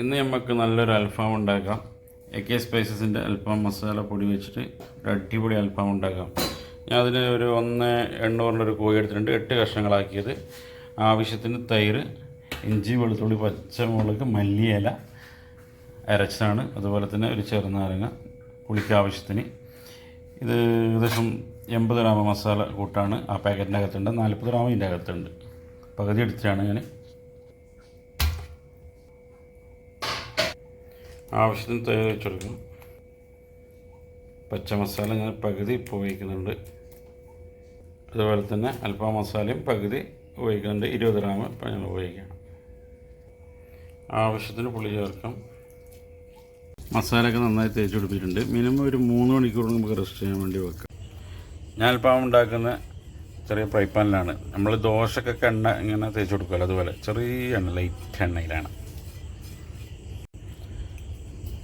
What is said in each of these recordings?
ഇന്ന് നമുക്ക് നല്ലൊരു അൽഫാം ഉണ്ടാക്കാം. എ കെ സ്പൈസസിന്റെ അൽഫാം മസാല പൊടി വെച്ചിട്ട് ഒരു അടിപൊളി അൽഫാം ഉണ്ടാക്കാം. ഞാൻ അതിന് ഒരു ഒന്ന് എണ്ണൂറിന്റെ ഒരു കോഴി എടുത്തിട്ടുണ്ട്. എട്ട് കഷ്ണങ്ങളാക്കിയത്. ആവശ്യത്തിന് തൈര് ഇഞ്ചി വെളുത്തുള്ളി പച്ചമുളക് മല്ലിയില അരച്ചതാണ്. അതുപോലെ തന്നെ ഒരു ചെറുനാരങ്ങ പുളിക്ക് ആവശ്യത്തിന്. ഇത് ഏകദേശം എൺപത് ഗ്രാം മസാല കൂട്ടാണ് ആ പാക്കറ്റിന്റെ അകത്തുണ്ട് നാൽപ്പത് ഗ്രാം ഇതിന്റെ അകത്തുണ്ട് പകുതി എടുത്തിട്ടാണ് ഞാൻ ആവശ്യത്തിന് തേങ്ങ വെച്ച് കൊടുക്കും പച്ച മസാല ഞാൻ പകുതി ഉപയോഗിക്കുന്നുണ്ട്. അതുപോലെ തന്നെ അൽഫാം മസാലയും പകുതി ഉപയോഗിക്കുന്നുണ്ട്. ഇരുപത് ഗ്രാം ഇപ്പം ഞാൻ ഉപയോഗിക്കാം ആവശ്യത്തിന് പുളി ചേർക്കാം. മസാലയൊക്കെ നന്നായി തേച്ച് കൊടുത്തിട്ടുണ്ട് മിനിമം ഒരു മൂന്ന് മണിക്കൂർ നമുക്ക് റെസ്റ്റ് ചെയ്യാൻ വേണ്ടി വെക്കാം. ഞാൻ അൽഫാം ഉണ്ടാക്കുന്ന ചെറിയ ഫ്രൈ പാനിലാണ്. നമ്മൾ ദോശക്കൊക്കെ എണ്ണ ഇങ്ങനെ തേച്ച് കൊടുക്കുമല്ലോ അതുപോലെ. ചെറിയ എണ്ണ ലൈറ്റ് എണ്ണയിലാണ്.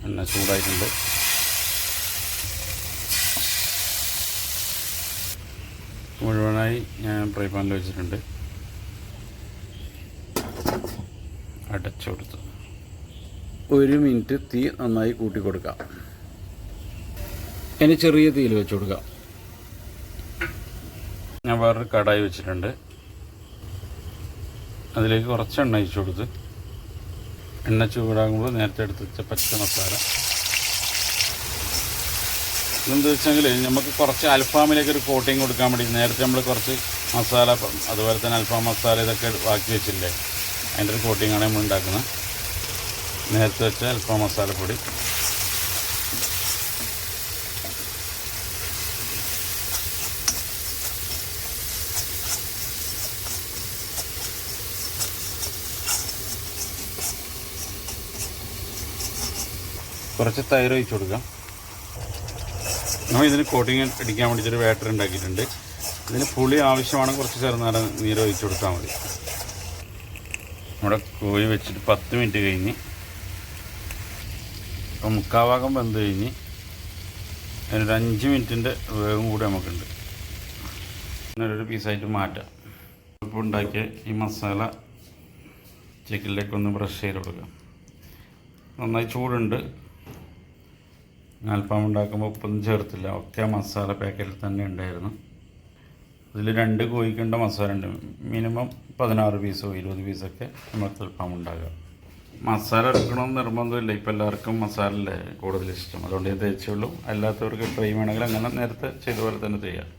എണ്ണ ചൂടായിട്ടുണ്ട്. മുഴുവനായി ഞാൻ ഫ്രൈ പാനിൽ വെച്ചിട്ടുണ്ട്. അടച്ചു കൊടുത്തു. ഒരു മിനിറ്റ് തീ നന്നായി കൂട്ടി കൊടുക്കാം. ഇനി ചെറിയ തീയിൽ വെച്ച് കൊടുക്കാം. ഞാൻ വേറൊരു കടായി വെച്ചിട്ടുണ്ട്. അതിലേക്ക് കുറച്ച് എണ്ണ ഒഴിച്ചു കൊടുത്ത്. എണ്ണ ചൂടാകുമ്പോൾ നേരത്തെ എടുത്ത് വെച്ച പച്ച മസാല. ഇതെന്താ വെച്ചെങ്കിൽ നമുക്ക് കുറച്ച് അൽഫാമിലേക്ക് ഒരു കോട്ടിങ് കൊടുക്കാൻ വേണ്ടി നേരത്തെ നമ്മൾ കുറച്ച് മസാല അതുപോലെ തന്നെ അൽഫാം മസാല ഇതൊക്കെ ബാക്കി വെച്ചില്ലേ അതിന്റെ ഒരു കോട്ടിങ്ങാണ് നമ്മൾ ഉണ്ടാക്കുന്നത്. നേരത്തെ വെച്ച അൽഫാം മസാലപ്പൊടി. കുറച്ച് തൈര് ഒഴിച്ചു കൊടുക്കാം. നമ്മൾ ഇതിന് കോട്ടിങ് അടിക്കാൻ വേണ്ടിയിട്ടൊരു ബാറ്റർ ഉണ്ടാക്കിയിട്ടുണ്ട്. ഇതിന് പുളി ആവശ്യമാണ് കുറച്ച് ചെറുനാടൻ നീര് ഒഴിച്ചു കൊടുത്താൽ മതി. നമ്മുടെ കോഴി വെച്ചിട്ട് പത്ത് മിനിറ്റ് കഴിഞ്ഞ്. ഇപ്പം മുക്കാഭാഗം വെന്ത് കഴിഞ്ഞ് അതിനൊരു അഞ്ച് മിനിറ്റിന്റെ വേഗം കൂടി നമുക്കുണ്ട്. ഒരു പീസായിട്ട് മാറ്റാം. ഇപ്പോൾ ഉണ്ടാക്കിയ ഈ മസാല ചിക്കനിലേക്ക് ഒന്ന് ബ്രഷ് ചെയ്ത് കൊടുക്കാം. നന്നായി ചൂടുണ്ട്. അൽഫാം ഉണ്ടാക്കുമ്പോൾ ഉപ്പൊന്നും ചേർത്തില്ല. ഒക്കെ മസാല പാക്കറ്റിൽ തന്നെ ഉണ്ടായിരുന്നു. ഇതിൽ രണ്ട് കോഴിക്കേണ്ട മസാല ഉണ്ട്. മിനിമം പതിനാറ് പീസോ ഇരുപത് പീസൊക്കെ നമുക്ക് അൽഫാം ഉണ്ടാകാം മസാല എടുക്കണമെന്ന് നിർബന്ധമില്ല. ഇപ്പം എല്ലാവർക്കും മസാലല്ലേ കൂടുതൽ ഇഷ്ടം. അതുകൊണ്ട് ഞാൻ തേച്ചുള്ളൂ അല്ലാത്തവർക്ക് ട്രൈ വേണമെങ്കിൽ അങ്ങനെ നേരത്തെ ചെയ്ത പോലെ തന്നെ ചെയ്യാം.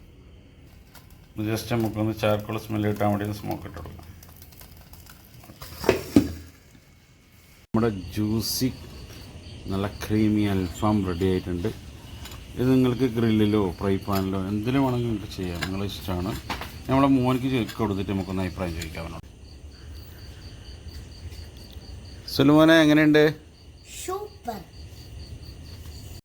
ജസ്റ്റ് നമുക്കൊന്ന് ചാർക്കോൾ സ്മെല്ല് കിട്ടാൻ വേണ്ടി സ്മോക്ക് ഇട്ട് നമ്മുടെ ജ്യൂസി നല്ല ക്രീമി അൽഫാം റെഡി ആയിട്ടുണ്ട്. ഇത് നിങ്ങൾക്ക് ഗ്രില്ലിലോ ഫ്രൈ പാനിലോ എന്തിനു വേണമെങ്കിൽ നിങ്ങൾക്ക് ചെയ്യാം. നിങ്ങളെ ഇഷ്ടമാണ് നമ്മളെ മോനിക്ക് കൊടുത്തിട്ട് നമുക്കൊന്ന് അഭിപ്രായം ചോദിക്കാവുന്നതാണ് സുലുമോനെ എങ്ങനെയുണ്ട്.